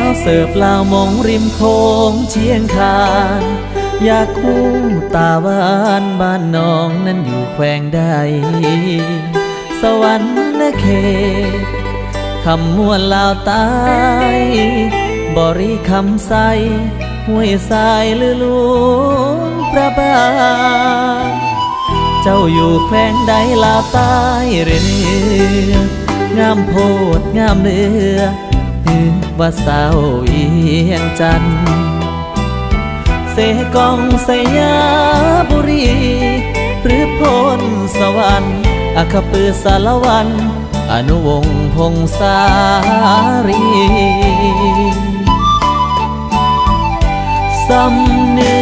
าวเสิร์ฟลาวมองริมโคงเชียงคานอยากคู่ตาหวานบ้านน้องนั้นอยู่แขวงใด สวรรค์นะเขตคำมวนลาวตายบริคำใสห้วยทรายลือลวงพระบางเจ้าอยู่แขวงใดลาวใต้เรือ งามโพดงามเรือ ฮือว่าสาวเอียงจัน เสกองสยาบุรี หรือพลสวรรค์อาคปือสารวัน อนุวงศ์พงษารีสำเนื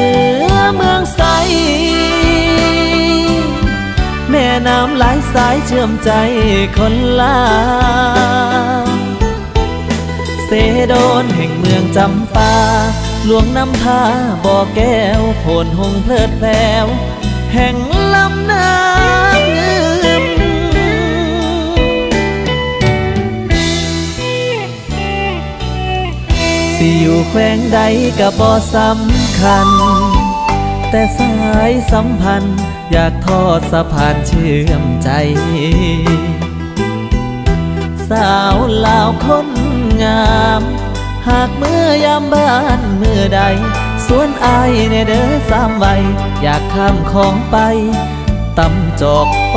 อเมืองใส แม่น้ำหลายสายเชื่อมใจคนลา โดนแห่งเมืองจำปา หลวงน้ำท่าบ่อแก้วโผนหงเพลิดแผวแห่งลำน้ำเงิมสิอยู่แขวงใดก็บ่สำคัญ แต่สายสัมพันธ์อยากทอดสะพานเชื่อมใจ สาวลาวคน หากเมื่อยามบ้านเมื่อใดส่วนอายในเด้อสามใบอยากข้ามของไปตำจอกโอ